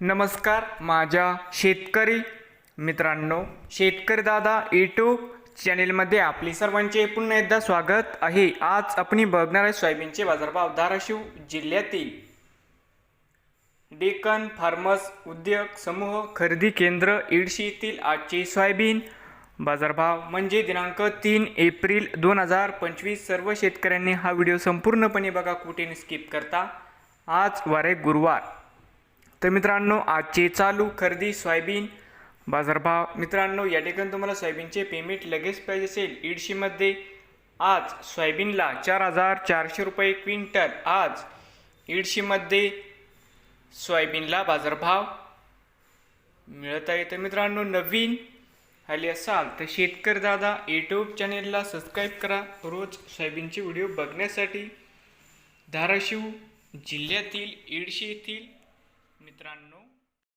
नमस्कार माझ्या शेतकरी मित्रांनो शेतकरी दादा यूट्यूब चॅनेलमध्ये आपली सर्वांचे पुन्हा एकदा स्वागत आहे. आज आपण बघणार आहे सोयाबीनचे बाजारभाव धाराशिव जिल्ह्यातील डेक्कन फार्मर्स उद्योग समूह खरेदी केंद्र इडशी येथील आजचे सोयाबीन बाजारभाव म्हणजे दिनांक तीन एप्रिल दोन हजार पंचवीस. सर्व शेतकऱ्यांनी हा व्हिडिओ संपूर्णपणे बघा कुठे स्किप करता. आज वारे गुरुवार. तर मित्रांनो आजचे चालू खरेदी सोयाबीन बाजारभाव. मित्रांनो या ठिकाणी तुम्हाला सोयाबीनचे पेमेंट लगेच पाहिजे असेल. इडशीमध्ये आज सोयाबीनला चार हजार चारशे रुपये क्विंटल. आज इडशीमध्ये सोयाबीनला बाजारभाव मिळत आहे. तर मित्रांनो नवीन आले असाल तर शेतकरी दादा यूट्यूब चॅनेलला सबस्क्राईब करा. रोज सोयाबीनचे व्हिडिओ बघण्यासाठी धाराशिव जिल्ह्यातील इडशी येथील मित्रांनो